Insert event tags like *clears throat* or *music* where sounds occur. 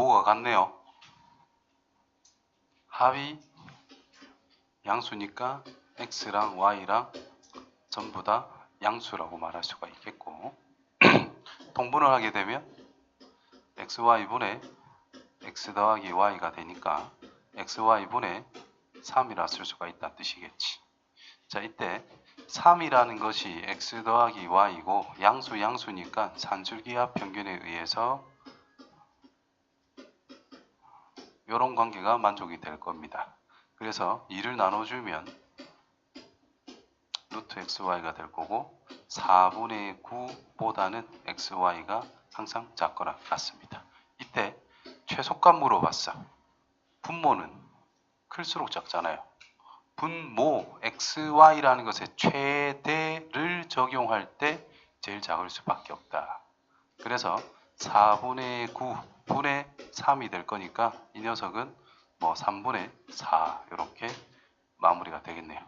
부호가 같네요. 합이 양수니까 x랑 y랑 전부 다 양수라고 말할 수가 있겠고 *clears throat* 통분을 하게 되면 xy분의 x 더하기 y가 되니까 xy분의 3이라 쓸 수가 있다는 뜻이겠지. 자 이때 3이라는 것이 x 더하기 y이고 양수 양수니까 산술기하 평균에 의해서 이런 관계가 만족이 될 겁니다. 그래서 2를 나눠주면 루트 xy가 될 거고 4분의 9보다는 xy가 항상 작거나 같습니다. 이때 최소값 물어봤어. 분모는 클수록 작잖아요. 분모 xy라는 것에 최대를 적용할 때 제일 작을 수밖에 없다. 그래서 4분의 9분의 3이 될 거니까 이 녀석은 뭐 3분의 4 이렇게 마무리가 되겠네요.